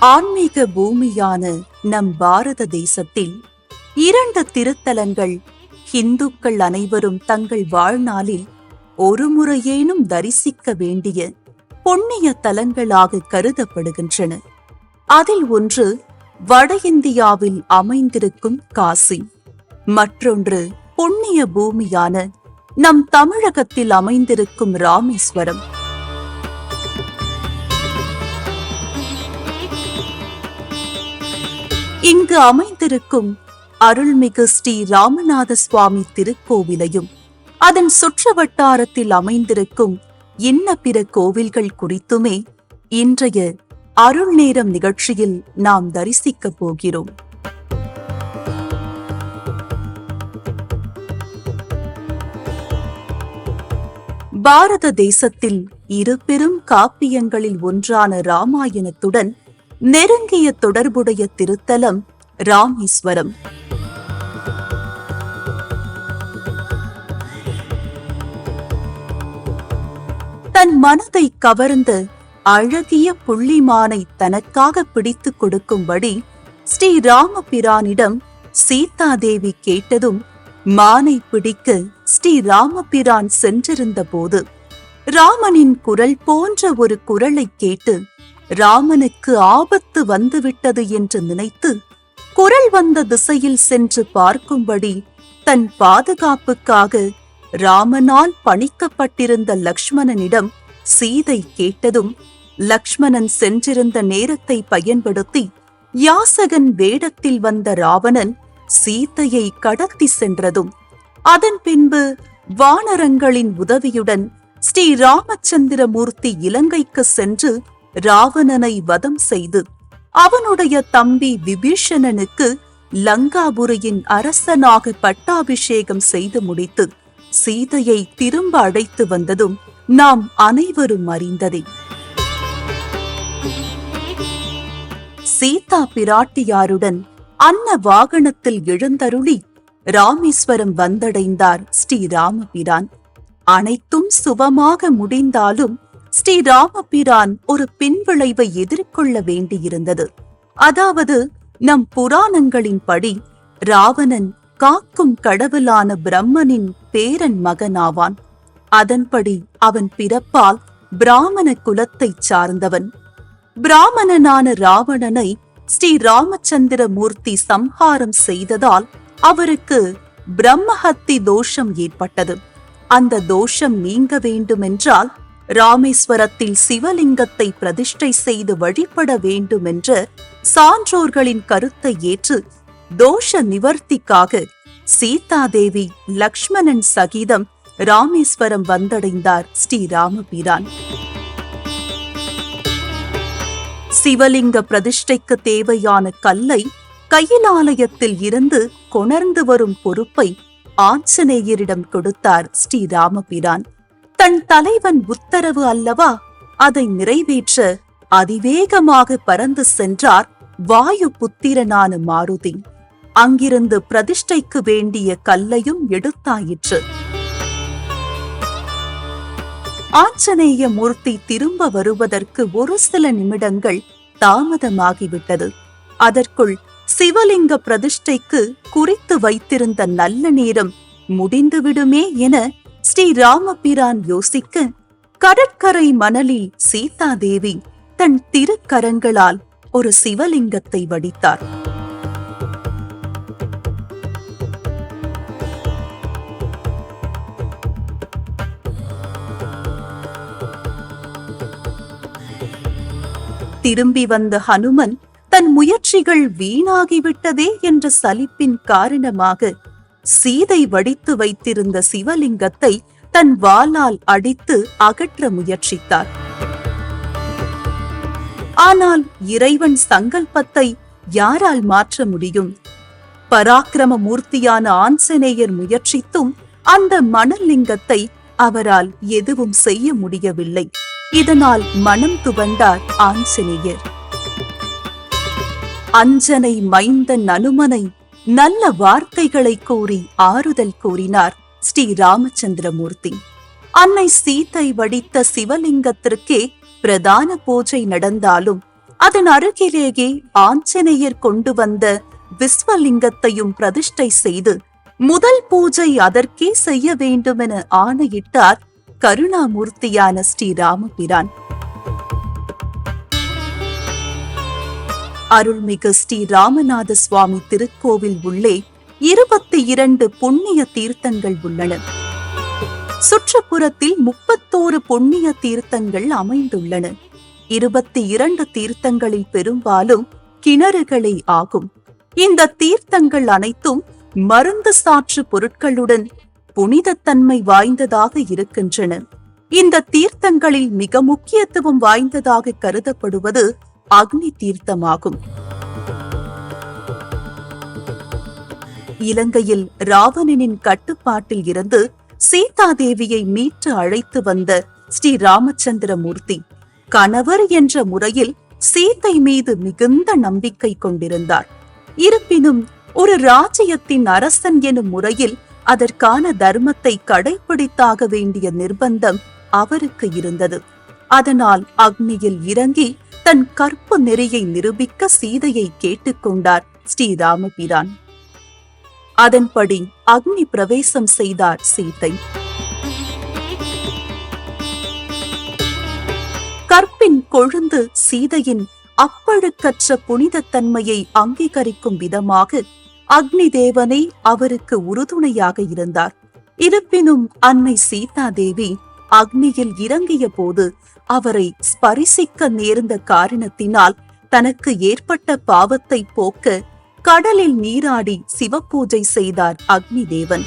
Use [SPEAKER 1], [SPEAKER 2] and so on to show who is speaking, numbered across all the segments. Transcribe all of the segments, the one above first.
[SPEAKER 1] ஆன்மீக பூமியான நம் பாரத தேசத்தில் இரண்டு திருத்தலங்கள் இந்துக்கள் அனைவரும் தங்கள் வாழ்நாளில் ஒரு முறையேனும் தரிசிக்க வேண்டிய புண்ணிய தலங்களாக கருதப்படுகின்றன. அதில் ஒன்று வட இந்தியாவில் அமைந்திருக்கும் காசி மற்றொன்று புண்ணிய பூமியான நம் தமிழகத்தில் அமைந்திருக்கும் ராமேஸ்வரம். இங்கு அமைந்திருக்கும் அருள்மிகு ஸ்ரீ ராமநாத சுவாமி திருக்கோவிலையும் அதன் சுற்று வட்டாரத்தில் அமைந்திருக்கும் இன்ன பிற கோவில்கள் குறித்துமே இன்றைய அருள் நேரம் நிகழ்ச்சியில் நாம் தரிசிக்கப் போகிறோம். பாரத தேசத்தில் இரு பெரும் காப்பியங்களில் ஒன்றான ராமாயணத்துடன் நெருங்கிய தொடர்புடைய திருத்தலம் ராமேஸ்வரம். தன் மனதை கவர்ந்து அழகிய புள்ளிமானை தனக்காக பிடித்துக் கொடுக்கும்படி ஸ்ரீ ராமபிரானிடம் சீதாதேவி கேட்டதும் மானை பிடிக்க ஸ்ரீ ராமபிரான் சென்றிருந்த போது ராமனின் குரல் போன்ற ஒரு குரலை கேட்டு ராமனுக்கு ஆபத்து வந்துவிட்டது என்று நினைத்து குரல் வந்த திசையில் சென்று பார்க்கும்படி தன் பாதுகாப்புக்காக ராமனால் பணிக்கப்பட்டிருந்த லக்ஷ்மணனிடம் சீதை கேட்டதும் லக்ஷ்மணன் சென்றிருந்த நேரத்தை பயன்படுத்தி யாசகன் வேடத்தில் வந்த ராவணன் சீதையை கடத்தி சென்றதும் அதன் பின்பு வானரங்களின் உதவியுடன் ஸ்ரீ ராமச்சந்திரமூர்த்தி இலங்கைக்கு சென்று ராவணனை வதம் செய்து அவனுடைய தம்பி விபீஷணனுக்கு லங்காபுரியின் அரசனாக பட்டாபிஷேகம் செய்து முடித்து சீதையை திரும்ப அழைத்து வந்ததும் நாம் அனைவரும் அறிந்ததே. சீதா பிராட்டியாருடன் அன்ன வாகனத்தில் எழுந்தருளி ராமேஸ்வரம் வந்தடைந்தார் ஸ்ரீ ராமபிரான் அனைத்தும் சுபமாக முடிந்தாலும் ஸ்ரீ ராமபிரான் ஒரு பின்விளைவை எதிர்கொள்ள வேண்டியிருந்தது. அதாவது நம் புராணங்களின்படி ராவணன் காக்கும் கடவுளான பிரம்மனின் பேரன் மகனாவான். அதன்படி அவன் பிறப்பால் பிராமண குலத்தைச் சார்ந்தவன். பிராமணனான ராவணனை ஸ்ரீ ராமச்சந்திர மூர்த்தி சம்ஹாரம் செய்ததால் அவருக்கு பிரம்மஹத்தி தோஷம் ஏற்பட்டது. அந்த தோஷம் நீங்க வேண்டுமென்றால் ராமேஸ்வரத்தில் சிவலிங்கத்தை பிரதிஷ்டை செய்து வழிபட வேண்டுமென்ற சான்றோர்களின் கருத்தை ஏற்று தோஷ நிவர்த்திக்காக சீதாதேவி லக்ஷ்மணன் சகிதம் ராமேஸ்வரம் வந்தடைந்தார் ஸ்ரீராமபிரான். சிவலிங்க பிரதிஷ்டைக்கு தேவையான கல்லை கையிலாலயத்தில் இருந்து கொணர்ந்து வரும் பொறுப்பை ஆஞ்சநேயரிடம் கொடுத்தார் ஸ்ரீராமபிரான். தன் தலைவன் உத்தரவு அல்லவா? அதை நிறைவேற்ற அதிவேகமாக பறந்து சென்றார் வாயு புத்திரனான மாருதி. அங்கிருந்து பிரதிஷ்டைக்கு வேண்டிய கல்லையும் எடுத்தாயிற்று. ஆஞ்சநேய மூர்த்தி திரும்ப வருவதற்கு ஒரு சில நிமிடங்கள் தாமதமாகிவிட்டது. அதற்குள் சிவலிங்க பிரதிஷ்டைக்கு குறித்து வைத்திருந்த நல்ல நேரம் முடிந்துவிடுமே என ஸ்ரீ ராமபிரான் யோசிக்க கடற்கரை மணலில் சீதாதேவி தன் திருக்கரங்களால் ஒரு சிவலிங்கத்தை வடித்தார். திரும்பி வந்த ஹனுமன் தன் முயற்சிகள் வீணாகிவிட்டதே என்ற சலிப்பின் காரணமாக சீதை வடித்து வைத்திருந்த சிவலிங்கத்தை தன் வாளால் அடித்து அகற்ற முயற்சித்தார். ஆனால் இறைவன் சங்கல்பத்தை யாரால் மாற்ற முடியும்? பராக்கிரம மூர்த்தியான ஆஞ்சநேயர் முயற்சித்தும் அந்த மணலிங்கத்தை அவரால் எதுவும் செய்ய முடியவில்லை. இதனால் மனம் துவண்டார் ஆஞ்சநேயர். அஞ்சனை மைந்தன் அனுமனை நல்ல வார்த்தைகளை கூறி ஆறுதல் கூறினார் ஸ்ரீ ராமச்சந்திரமூர்த்தி. அன்னை சீத்தை வடித்த சிவலிங்கத்திற்கே பிரதான பூஜை நடந்தாலும் அதன் அருகிலேயே ஆஞ்சநேயர் கொண்டு வந்த விஸ்வலிங்கத்தையும் பிரதிஷ்டை செய்து முதல் பூஜை அதற்கே செய்ய வேண்டுமென ஆணையிட்டார் கருணாமூர்த்தியான ஸ்ரீராமபிரான் அருள்மிகு ஸ்ரீ ராமநாத சுவாமி திருக்கோவில் உள்ளே இருபத்தி இரண்டு புண்ணிய தீர்த்தங்கள் உள்ளன. சுற்றுப்புறத்தில் முப்பத்தோரு புண்ணிய தீர்த்தங்கள் அமைந்துள்ளன. இருபத்தி இரண்டு தீர்த்தங்களில் பெரும்பாலும் கிணறுகளே ஆகும். இந்த தீர்த்தங்கள் அனைத்தும் மருந்து சாற்று பொருட்களுடன் புனிதத்தன்மை வாய்ந்ததாக இருக்கின்றன. இந்த தீர்த்தங்களில் மிக முக்கியத்துவம் வாய்ந்ததாக கருதப்படுவது அக்னி தீர்த்தமாகும். இலங்கையில் ராவணனின் கட்டுப்பாட்டில் இருந்து சீதாதேவியை மீட்டு அழைத்து வந்த ஸ்ரீ ராமச்சந்திரமூர்த்தி கணவர் என்ற முறையில் சீத்தை மீது மிகுந்த நம்பிக்கை கொண்டிருந்தார். இருப்பினும் ஒரு ராஜ்யத்தின் அரசன் எனும் முறையில் அதற்கான தர்மத்தை கடைபிடித்தாக வேண்டிய நிர்பந்தம் அவருக்கு இருந்தது. அதனால் அக்னியில் இறங்கி தன் கற்பு நெறியை நிரூபிக்க சீதையை கேட்டுக்கொண்டார் ஸ்ரீராமபிரான். அதன்படி அக்னி பிரவேசம் செய்தார் சீதை. கற்பின் கொழுந்து சீதையின் அப்பழுக்கற்ற புனிதத்தன்மையை அங்கீகரிக்கும் விதமாக அக்னி தேவனே அவருக்கு உறுதுணையாக இருந்தார். இருப்பினும் அன்னை சீதா தேவி அக்னியில் இறங்கிய போது அவரை ஸ்பரிசிக்க நேர்ந்த காரணத்தினால் தனக்கு ஏற்பட்ட பாவத்தை போக்க கடலில் நீராடி சிவபூஜை செய்தார் அக்னி தேவன்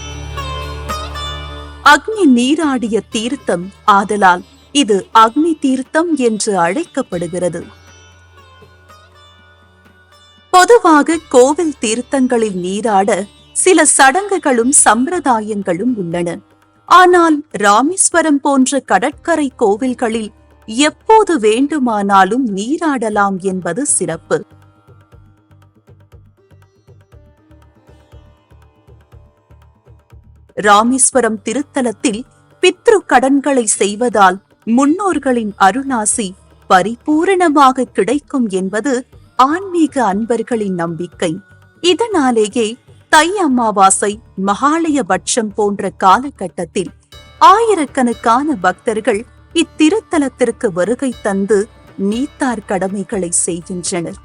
[SPEAKER 1] அக்னி நீராடிய தீர்த்தம் ஆதலால் இது அக்னி தீர்த்தம் என்று அழைக்கப்படுகிறது. பொதுவாக கோவில் தீர்த்தங்களில் நீராட சில சடங்குகளும் சம்பிரதாயங்களும் உள்ளன. ஆனால் ராமேஸ்வரம் போன்ற கடற்கரை கோவில்களில் எப்போது வேண்டுமானாலும் நீராடலாம் என்பது சிறப்பு. ராமேஸ்வரம் திருத்தலத்தில் பித்ரு கடன்களை செய்வதால் முன்னோர்களின் அருணாசி பரிபூரணமாக கிடைக்கும் என்பது ஆன்மீக அன்பர்களின் நம்பிக்கை. இதனாலேயே தை அமாவாசை மகாலயபட்சம் போன்ற காலகட்டத்தில் ஆயிரக்கணக்கான பக்தர்கள் இத்திருத்தலத்திற்கு வருகை தந்து நீத்தார் கடமைகளை செய்கின்றனர்.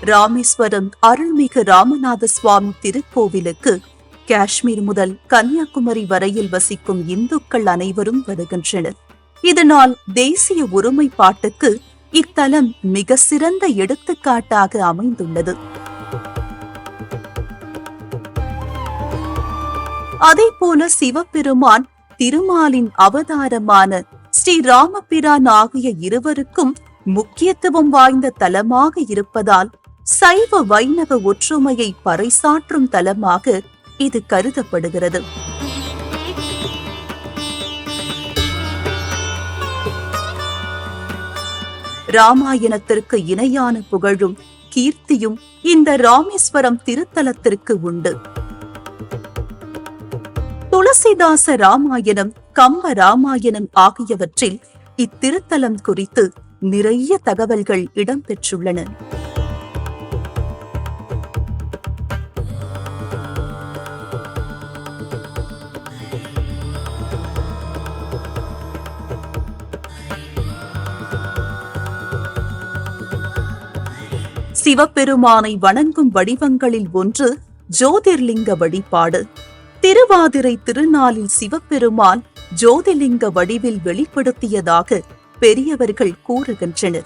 [SPEAKER 1] ராமேஸ்வரம் அருள்மிகு ராமநாத சுவாமி திருக்கோவிலுக்கு காஷ்மீர் முதல் கன்னியாகுமரி வரையில் வசிக்கும் இந்துக்கள் அனைவரும் வருகின்றனர். இதனால் தேசிய ஒருமைப்பாட்டுக்கு இத்தலம் மிக சிறந்த எடுத்துக்காட்டாக அமைந்துள்ளது. அதேபோல சிவபெருமான் திருமாலின் அவதாரமான ஸ்ரீ ராமபிரான் ஆகிய இருவருக்கும் முக்கியத்துவம் வாய்ந்த தலமாக இருப்பதால் சைவ வைணவ ஒற்றுமையை பறைசாற்றும் தலமாக இது கருதப்படுகிறது. ராமாயணத்திற்கு இணையான புகழும் கீர்த்தியும் இந்த ராமேஸ்வரம் திருத்தலத்திற்கு உண்டு. துளசிதாச ராமாயணம் கம்ப ராமாயணம் ஆகியவற்றில் இத்திருத்தலம் குறித்து நிறைய தகவல்கள் இடம்பெற்றுள்ளன. சிவபெருமானை வணங்கும் வடிவங்களில் ஒன்று ஜோதிர்லிங்க வழிபாடு. திருவாதிரை திருநாளில் சிவபெருமான் ஜோதிலிங்க வடிவில் வெளிப்படுத்தியதாக பெரியவர்கள் கூறுகின்றனர்.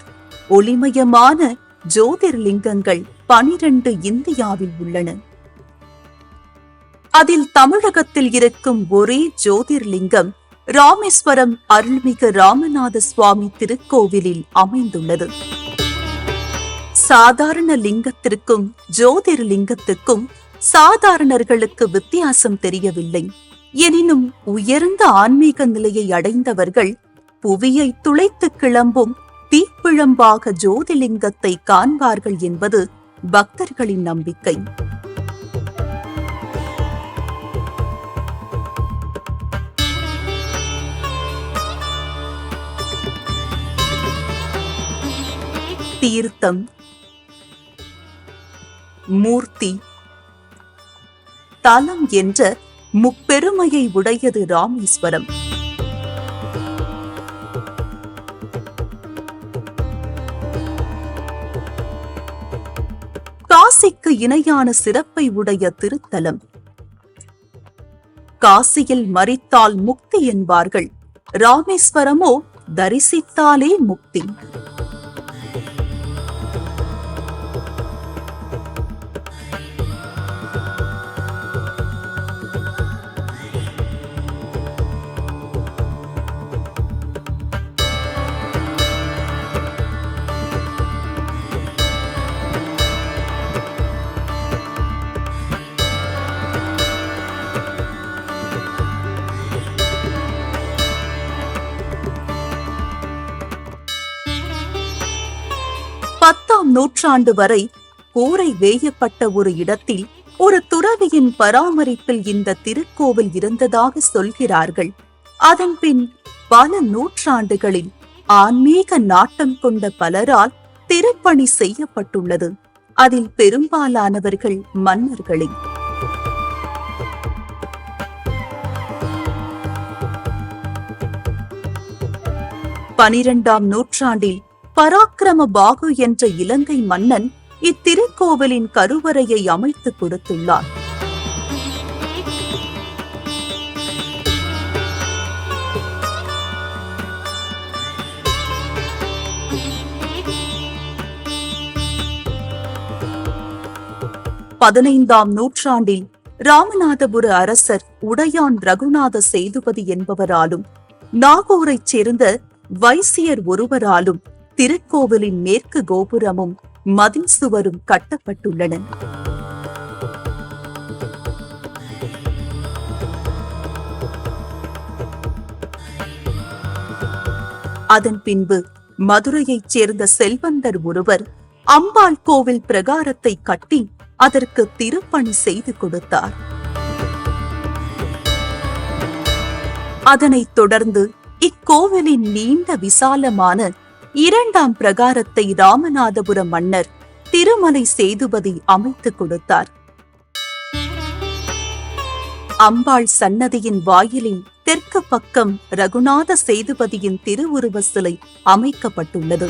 [SPEAKER 1] ஒளிமயமான ஜோதிர்லிங்கங்கள் பனிரண்டு இந்தியாவில் உள்ளன. அதில் தமிழகத்தில் இருக்கும் ஒரே ஜோதிர்லிங்கம் ராமேஸ்வரம் அருள்மிகு ராமநாத சுவாமி திருக்கோவிலில் அமைந்துள்ளது. சாதாரண லிங்கத்திற்கும் ஜோதிர் லிங்கத்துக்கும் சாதாரணர்களுக்கு வித்தியாசம் தெரியவில்லை. எனினும் உயர்ந்த ஆன்மீக நிலையை அடைந்தவர்கள் புவியை துளைத்து கிளம்பும் தீப்பிழம்பாக ஜோதிலிங்கத்தை காண்பார்கள் என்பது பக்தர்களின் நம்பிக்கை. தீர்த்தம் மூர்த்தி. தலம் என்ற முப்பெருமையை உடையது ராமேஸ்வரம். காசிக்கு இணையான சிறப்பை உடைய திருத்தலம். காசியில் மறித்தால் முக்தி என்பார்கள். ராமேஸ்வரமோ தரிசித்தாலே முக்தி. பத்தாம் நூற்றாண்டு வரை கூரை வேயப்பட்ட ஒரு இடத்தில் ஒரு துறவியின் பராமரிப்பில் இந்த திருக்கோவில் இருந்ததாக சொல்கிறார்கள். அதன்பின் பல நூற்றாண்டுகளில் ஆன்மீக நாட்டம் கொண்ட பலரால் திருப்பணி செய்யப்பட்டுள்ளது. அதில் பெரும்பாலானவர்கள் மன்னர்களே. பனிரெண்டாம் நூற்றாண்டில் பராக்கிரம பாகு என்ற இலங்கை மன்னன் இத்திருக்கோவிலின் கருவறையை அமைத்து கொடுத்துள்ளார் பதினைந்தாம் நூற்றாண்டில் ராமநாதபுர அரசர் உடையான் ரகுநாத சேதுபதி என்பவராலும் நாகூரைச் சேர்ந்த வைசியர் ஒருவராலும் திருக்கோவிலின் மேற்கு கோபுரமும் மதில் சுவரும் கட்டப்பட்டுள்ளன. அதன் பின்பு மதுரையைச் சேர்ந்த செல்வந்தர் ஒருவர் அம்பாள் கோவில் பிரகாரத்தை கட்டி அதற்கு திருப்பணி செய்து கொடுத்தார். அதனைத் தொடர்ந்து இக்கோவிலின் நீண்ட விசாலமான இரண்டாம் பிரகாரத்தை ராமநாதபுர மன்னர் திருமலை சேதுபதி அமைத்துக் கொடுத்தார். அம்பாள் சன்னதியின் வாயிலில் தெற்கு பக்கம் ரகுநாத சேதுபதியின் திருவுருவ சிலை அமைக்கப்பட்டுள்ளது.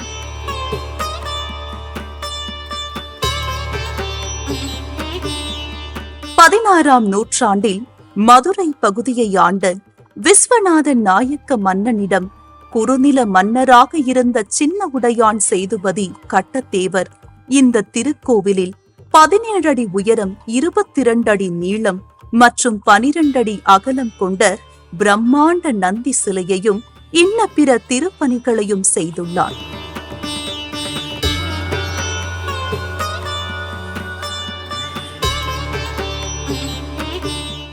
[SPEAKER 1] பதினாறாம் நூற்றாண்டில் மதுரை பகுதியை ஆண்ட விஸ்வநாதன் நாயக்க மன்னனிடம் குறுநில மன்னராக இருந்த சின்ன உடையான் சேதுபதி கட்டத்தேவர். இந்த திருக்கோவிலில் பதினேழு அடி உயரம் இருபத்திரண்டு அடி நீளம் மற்றும் பனிரெண்டு அடி அகலம் கொண்ட பிரம்மாண்ட நந்தி சிலையையும் இன்ன பிற திருப்பணிகளையும் செய்துள்ளார்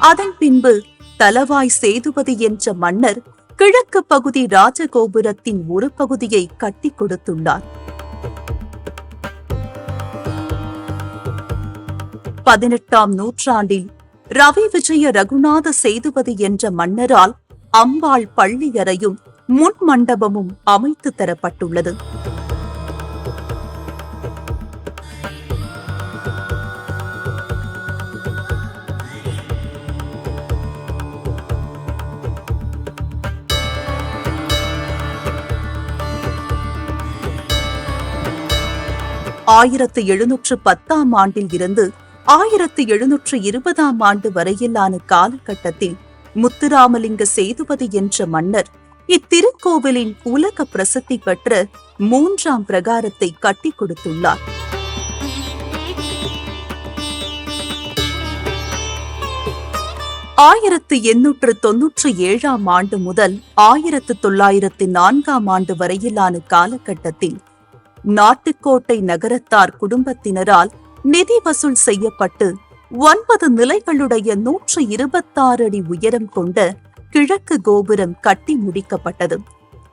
[SPEAKER 1] அதன் பின்பு தலவாய் சேதுபதி என்ற மன்னர் கிழக்கு பகுதி ராஜகோபுரத்தின் ஒரு பகுதியை கட்டி கொடுத்துள்ளார். பதினெட்டாம் நூற்றாண்டில் ரவி விஜய ரகுநாத சேதுபதி என்ற மன்னரால் அம்பாள் பள்ளியறையும் முன் மண்டபமும் அமைத்து தரப்பட்டுள்ளது. ஆயிரத்து எழுநூற்று பத்தாம் ஆண்டில் இருந்து ஆயிரத்து எழுநூற்று இருபதாம் ஆண்டு வரையிலான காலகட்டத்தில் முத்துராமலிங்க சேதுபதி என்ற மன்னர் இத்திருக்கோவிலின் உலக பிரசித்தி பெற்ற மூன்றாம் பிரகாரத்தை கட்டி கொடுத்துள்ளார். ஆயிரத்து எண்ணூற்று தொன்னூற்று ஏழாம் ஆண்டு முதல் ஆயிரத்து தொள்ளாயிரத்து நான்காம் ஆண்டு வரையிலான காலகட்டத்தில் நாட்டுக்கோட்டை நகரத்தார் குடும்பத்தினரால் நிதி வசூல் செய்யப்பட்டு ஒன்பது நிலைகளுடைய நூற்று இருபத்தாறு அடி உயரம் கொண்ட கிழக்கு கோபுரம் கட்டி முடிக்கப்பட்டது.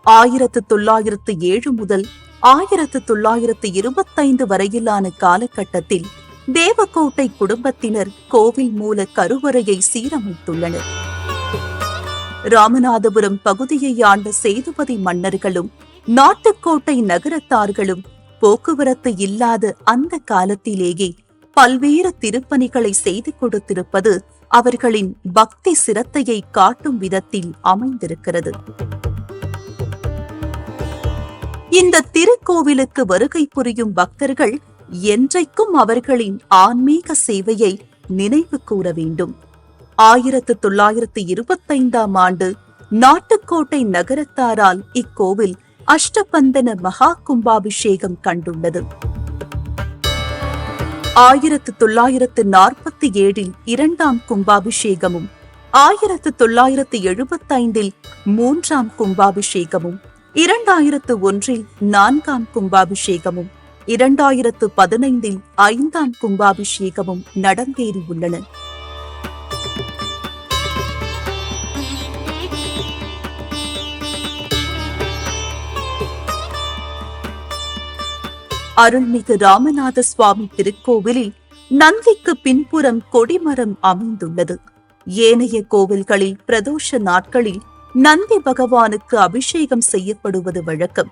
[SPEAKER 1] ஆயிரத்து தொள்ளாயிரத்து ஏழு முதல் ஆயிரத்து தொள்ளாயிரத்து இருபத்தைந்து வரையிலான காலகட்டத்தில் தேவக்கோட்டை குடும்பத்தினர் கோவில் மூல கருவறையை சீரமைத்துள்ளனர். ராமநாதபுரம் பகுதியை ஆண்ட சேதுபதி மன்னர்களும் நாட்டுக்கோட்டை நகரத்தார்களும் போக்குவரத்து இல்லாத அந்த காலத்திலேயே பல்வேறு திருப்பணிகளை செய்து கொடுத்திருப்பது அவர்களின் பக்தி சிரத்தையை காட்டும் விதத்தில் அமைந்திருக்கிறது. இந்த திருக்கோவிலுக்கு வருகை புரியும் பக்தர்கள் என்றைக்கும் அவர்களின் ஆன்மீக சேவையை நினைவு கூற வேண்டும். ஆயிரத்து தொள்ளாயிரத்து இருபத்தைந்தாம் ஆண்டு நாட்டுக்கோட்டை நகரத்தாரால் இக்கோவில் அஷ்டபந்தன மகா கும்பாபிஷேகம் கண்டுள்ளது. ஆயிரத்து தொள்ளாயிரத்து நாற்பத்தி ஏழில் இரண்டாம் கும்பாபிஷேகமும் ஆயிரத்து தொள்ளாயிரத்து எழுபத்தைந்தில் மூன்றாம் கும்பாபிஷேகமும் இரண்டாயிரத்து ஒன்றில் நான்காம் கும்பாபிஷேகமும் இரண்டாயிரத்து பதினைந்தில் ஐந்தாம் கும்பாபிஷேகமும் நடந்தேறியுள்ளன. அருள்மிகு ராமநாத சுவாமி திருக்கோவிலில் நந்திக்கு பின்புறம் கொடிமரம் அமைந்துள்ளது. ஏனைய கோவில்களில் பிரதோஷ நாட்களில் நந்தி பகவானுக்கு அபிஷேகம் செய்யப்படுவது வழக்கம்.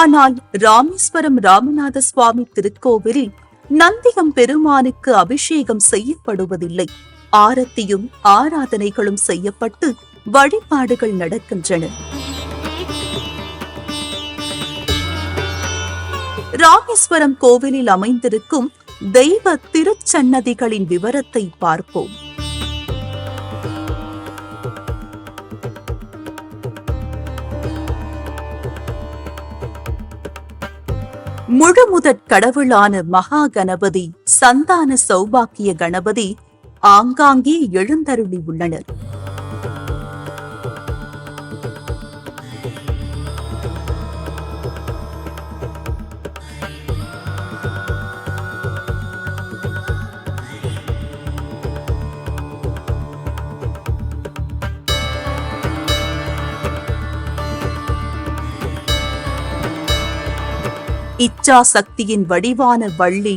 [SPEAKER 1] ஆனால் ராமேஸ்வரம் ராமநாத சுவாமி திருக்கோவிலில் நந்திகம் பெருமானுக்கு அபிஷேகம் செய்யப்படுவதில்லை. ஆரத்தியும் ஆராதனைகளும் செய்யப்பட்டு வழிபாடுகள் நடக்கின்றன. ராமேஸ்வரம் கோவிலில் அமைந்திருக்கும் தெய்வ திருச்சன்னதிகளின் விவரத்தை பார்ப்போம். முழுமுதற் கடவுளான மகா கணபதி சந்தான சௌபாக்கிய கணபதி ஆங்காங்கே எழுந்தருளி உள்ளனர். இச்சா சக்தியின் வடிவான வள்ளி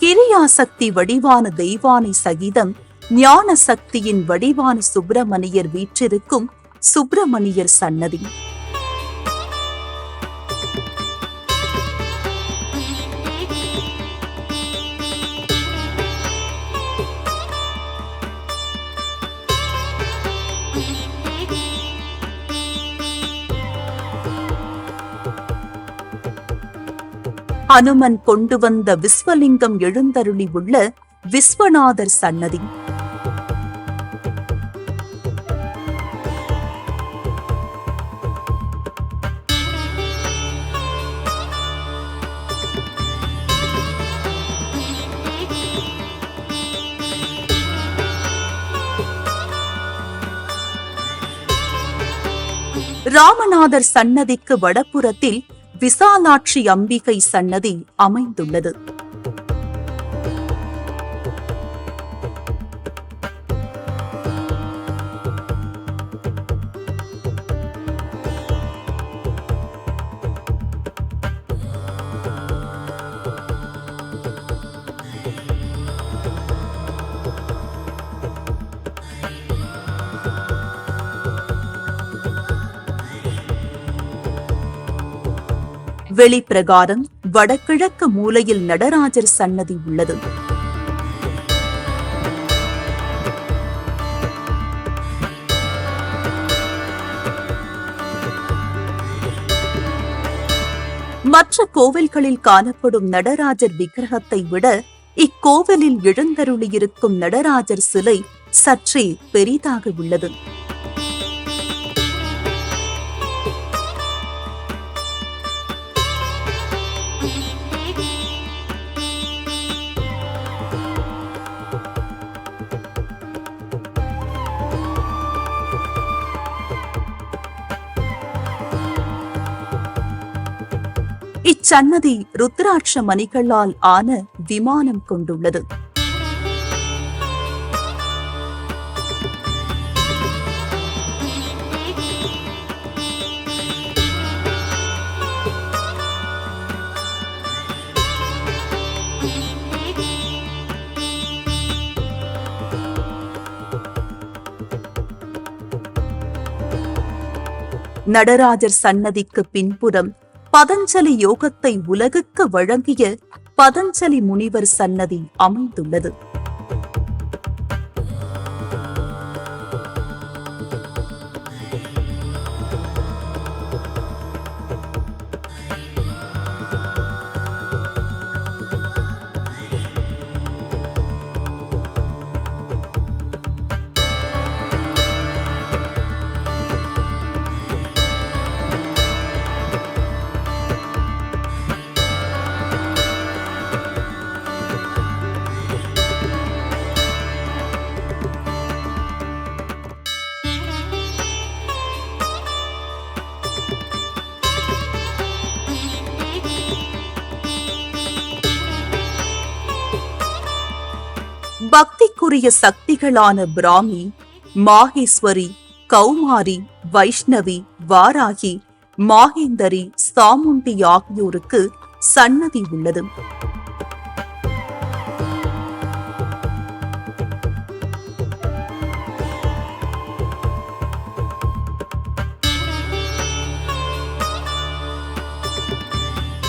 [SPEAKER 1] கிரியா சக்தி வடிவான தெய்வானை சகிதம் ஞான சக்தியின் வடிவான சுப்பிரமணியர் வீற்றிருக்கும் சுப்பிரமணியர் சன்னதி. ஹனுமன் கொண்டு வந்த விஸ்வலிங்கம் எழுந்தருளி உள்ள விஸ்வநாதர் சன்னதி. ராமநாதர் சன்னதிக்கு வடபுறத்தில் விசாலாட்சி அம்பிகை சன்னதி அமைந்துள்ளது. வெளிப்பிரகாரம் வடகிழக்கு மூலையில் நடராஜர் சன்னதி உள்ளது. மற்ற கோவில்களில் காணப்படும் நடராஜர் விக்கிரகத்தை விட இக்கோவிலில் எழுந்தருளியிருக்கும் நடராஜர் சிலை சற்றே பெரிதாக உள்ளது. சன்னதி ருத்ராட்ச மணிகளால் ஆன விமானம் கொண்டுள்ளது. நடராஜர் சன்னதிக்கு பின்புறம் பதஞ்சலி யோகத்தை உலகுக்கு வழங்கிய பதஞ்சலி முனிவர் சன்னதி அமைந்துள்ளது. பக்திக்குரிய சக்திகளான பிராமி மாகேஸ்வரி கௌமாரி வைஷ்ணவி வாராகி மாகேந்தரி சாமுண்டி ஆகியோருக்கு சன்னதி உள்ளது.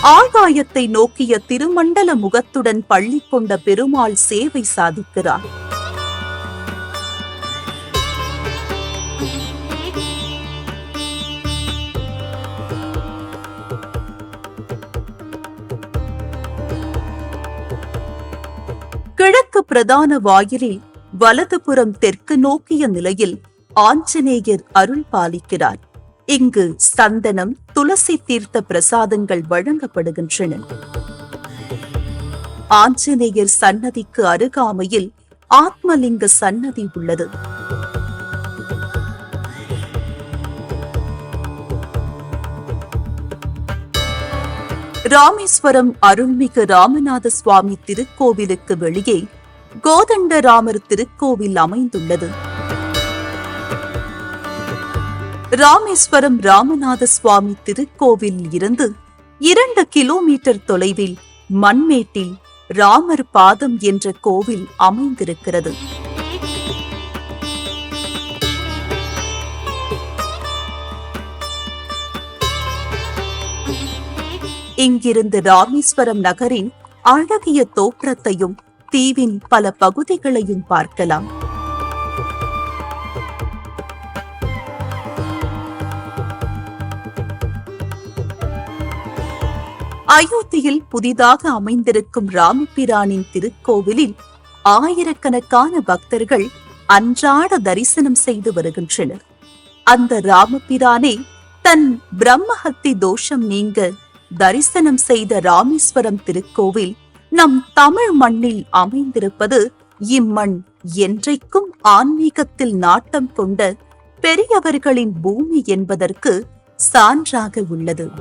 [SPEAKER 1] ஆகாயத்தை நோக்கிய திருமண்டல முகத்துடன் பள்ளி கொண்ட பெருமாள் சேவை சாதிக்கிறார். கிழக்கு பிரதான வாயிலில் வலதுபுறம் தெற்கு நோக்கிய நிலையில் ஆஞ்சநேயர் அருள் பாலிக்கிறார். இங்கு சந்தனம் துளசி தீர்த்த பிரசாதங்கள் வழங்கப்படுகின்றன. ஆஞ்சநேயர் சன்னதிக்கு அருகாமையில் ஆத்மலிங்க சன்னதி உள்ளது. ராமேஸ்வரம் அருள்மிகு ராமநாத சுவாமி திருக்கோவிலுக்கு வெளியே கோதண்டராமர் திருக்கோவில் அமைந்துள்ளது. ராமேஸ்வரம் ராமநாத சுவாமி திருக்கோவில் இருந்து இரண்டு கிலோமீட்டர் தொலைவில் மண்மேட்டில் ராமர் பாதம் என்ற கோவில் அமைந்திருக்கிறது. இங்கிருந்து ராமேஸ்வரம் நகரின் அழகிய தோற்றத்தையும் தீவின் பல பகுதிகளையும் பார்க்கலாம். அயோத்தியில் புதிதாக அமைந்திருக்கும் ராமபிரானின் திருக்கோவிலில் ஆயிரக்கணக்கான பக்தர்கள் அன்றாட தரிசனம் செய்து வருகின்றனர். அந்த ராமபிரானே தன் பிரம்மஹத்தி தோஷம் நீங்க தரிசனம் செய்த ராமேஸ்வரம் திருக்கோவில் நம் தமிழ் மண்ணில் அமைந்திருப்பது இம்மண் என்றைக்கும் ஆன்மீகத்தில் நாட்டம் கொண்ட பெரியவர்களின் பூமி என்பதற்கு சான்றாக உள்ளது.